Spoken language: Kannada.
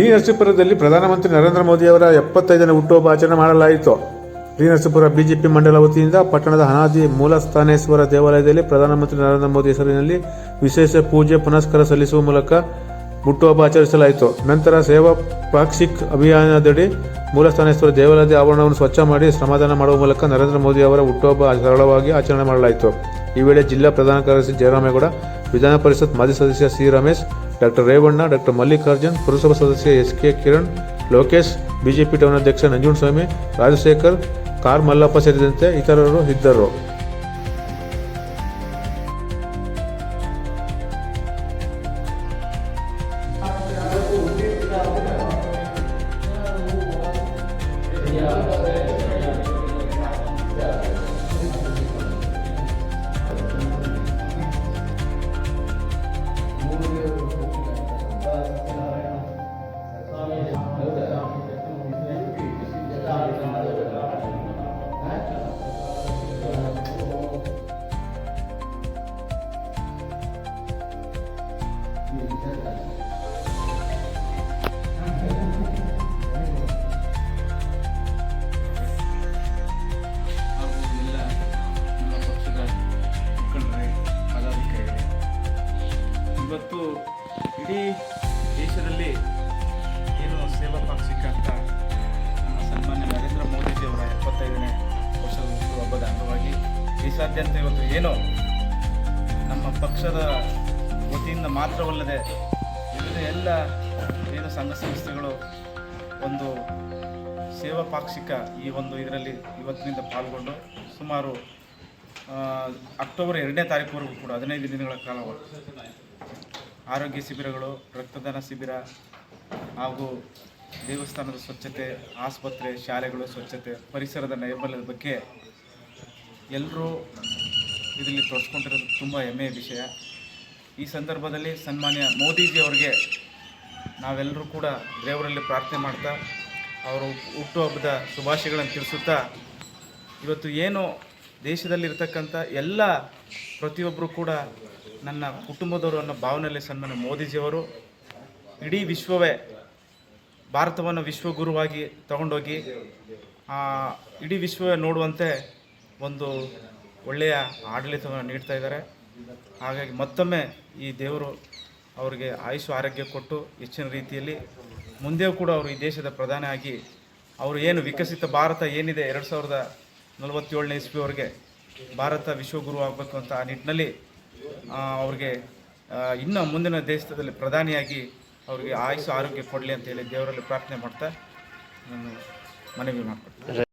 ಟಿ ನರಸೀಪುರದಲ್ಲಿ ಪ್ರಧಾನಮಂತ್ರಿ ನರೇಂದ್ರ ಮೋದಿ ಅವರ ಎಪ್ಪತ್ತೈದನೇ ಹುಟ್ಟುಹಬ್ಬ ಆಚರಣೆ ಮಾಡಲಾಯಿತು. ಟಿ ನರಸೀಪುರ ಬಿಜೆಪಿ ಮಂಡಲ ವತಿಯಿಂದ ಪಟ್ಟಣದ ಹನಾದಿ ಮೂಲಸ್ಥಾನೇಶ್ವರ ದೇವಾಲಯದಲ್ಲಿ ಪ್ರಧಾನಮಂತ್ರಿ ನರೇಂದ್ರ ಮೋದಿ ಹೆಸರಿನಲ್ಲಿ ವಿಶೇಷ ಪೂಜೆ ಪುನಸ್ಕಾರ ಸಲ್ಲಿಸುವ ಮೂಲಕ ಹುಟ್ಟುಹಬ್ಬ ಆಚರಿಸಲಾಯಿತು. ನಂತರ ಸೇವಾ ಪಾಕ್ಷಿಕ್ ಅಭಿಯಾನದಡಿ ಮೂಲಸ್ಥಾನೇಶ್ವರ ದೇವಾಲಯದ ಆವರಣವನ್ನು ಸ್ವಚ್ಛ ಮಾಡಿ ಶ್ರಮದಾನ ಮಾಡುವ ಮೂಲಕ ನರೇಂದ್ರ ಮೋದಿ ಅವರ ಹುಟ್ಟುಹಬ್ಬ ಸರಳವಾಗಿ ಆಚರಣೆ ಮಾಡಲಾಯಿತು. ಈ ವೇಳೆ ಜಿಲ್ಲಾ ಪ್ರಧಾನ ಕಾರ್ಯದರ್ಶಿ ಜಯರಾಮೇಗೌಡ, ವಿಧಾನ ಪರಿಷತ್ ಮಾಜಿ ಸದಸ್ಯ C Ramesh doctor Revanna, doctor Mallikarjun, ಪುರಸಭಾ ಸದಸ್ಯ S K Kiran, Lokesh, BJP town ಅಧ್ಯಕ್ಷ ನಂಜುಂಡಸ್ವಾಮಿ, ರಾಜಶೇಖರ್, ಕಾರ್ ಮಲ್ಲಪ್ಪ ಸೇರಿದಂತೆ ಇತರರು ಇದ್ದರು. ಇಡೀ ದೇಶದಲ್ಲಿ ಏನು ಸೇವಾ ಪಾಕ್ ಅಂತ ನಮ್ಮ ಸನ್ಮಾನ್ಯ ನರೇಂದ್ರ ಮೋದಿಜಿಯವರ ಎಪ್ಪತ್ತೈದನೇ ವರ್ಷದ ಹುಟ್ಟುಹಬ್ಬದ ಅಂಗವಾಗಿ ದೇಶಾದ್ಯಂತ ಇವತ್ತು ಏನು ನಮ್ಮ ಪಕ್ಷದ ವತಿಯಿಂದ ಮಾತ್ರವಲ್ಲದೆ ವಿವಿಧ ಎಲ್ಲ ಏನು ಸಂಘ ಸಂಸ್ಥೆಗಳು ಒಂದು ಸೇವಾ ಪಾಕ್ಷಿಕ ಈ ಒಂದು ಇದರಲ್ಲಿ ಇವತ್ತಿನಿಂದ ಪಾಲ್ಗೊಂಡು ಸುಮಾರು ಅಕ್ಟೋಬರ್ ಎರಡನೇ ತಾರೀಕುವರೆಗೂ ಕೂಡ, ಹದಿನೈದು ದಿನಗಳ ಕಾಲ ಆರೋಗ್ಯ ಶಿಬಿರಗಳು, ರಕ್ತದಾನ ಶಿಬಿರ ಹಾಗೂ ದೇವಸ್ಥಾನದ ಸ್ವಚ್ಛತೆ, ಆಸ್ಪತ್ರೆ, ಶಾಲೆಗಳು ಸ್ವಚ್ಛತೆ, ಪರಿಸರದ ನೈರ್ಮಲ್ಯದ ಬಗ್ಗೆ ಎಲ್ಲರೂ ಇದರಲ್ಲಿ ತೊಡಸ್ಕೊಂಡಿರೋದು ತುಂಬ ಹೆಮ್ಮೆಯ ವಿಷಯ. ಈ ಸಂದರ್ಭದಲ್ಲಿ ಸನ್ಮಾನ್ಯ ಮೋದಿಜಿಯವರಿಗೆ ನಾವೆಲ್ಲರೂ ಕೂಡ ದೇವರಲ್ಲಿ ಪ್ರಾರ್ಥನೆ ಮಾಡ್ತಾ, ಅವರು ಹುಟ್ಟುಹಬ್ಬದ ಶುಭಾಶಯಗಳನ್ನು ತಿಳಿಸುತ್ತಾ, ಇವತ್ತು ಏನು ದೇಶದಲ್ಲಿರ್ತಕ್ಕಂಥ ಎಲ್ಲ ಪ್ರತಿಯೊಬ್ಬರು ಕೂಡ ನನ್ನ ಕುಟುಂಬದವರು ಅನ್ನೋ ಭಾವನೆಯಲ್ಲಿ ಸನ್ಮಾನ್ಯ ಮೋದಿಜಿಯವರು ಇಡೀ ವಿಶ್ವವೇ ಭಾರತವನ್ನು ವಿಶ್ವಗುರುವಾಗಿ ತಗೊಂಡೋಗಿ ಇಡೀ ವಿಶ್ವವೇ ನೋಡುವಂತೆ ಒಂದು ಒಳ್ಳೆಯ ಆಡಳಿತವನ್ನು ನೀಡ್ತಾ ಇದ್ದಾರೆ. ಹಾಗಾಗಿ ಮತ್ತೊಮ್ಮೆ ಈ ದೇವರು ಅವರಿಗೆ ಆಯುಷು ಆರೋಗ್ಯ ಕೊಟ್ಟು ಹೆಚ್ಚಿನ ರೀತಿಯಲ್ಲಿ ಮುಂದೆ ಕೂಡ ಅವರು ಈ ದೇಶದ ಪ್ರಧಾನಿ ಆಗಿ ಅವರು ಏನು ವಿಕಸಿತ ಭಾರತ ಏನಿದೆ ಎರಡು ಸಾವಿರದ ನಲವತ್ತೇಳನೇ ಇಸ್ವಿವರೆಗೆ ಭಾರತ ವಿಶ್ವಗುರು ಆಗಬೇಕು ಅಂತ ಆ ನಿಟ್ಟಿನಲ್ಲಿ ಅವ್ರಿಗೆ ಇನ್ನೂ ಮುಂದಿನ ದೇಶದಲ್ಲಿ ಪ್ರಧಾನಿಯಾಗಿ ಅವರಿಗೆ ಆಯುಷು ಆರೋಗ್ಯ ಕೊಡಲಿ ಅಂತ ಹೇಳಿ ದೇವರಲ್ಲಿ ಪ್ರಾರ್ಥನೆ ಮಾಡ್ತಾ ನಾನು ಮನವಿ ಮಾಡ್ಕೊಡ್ತೀನಿ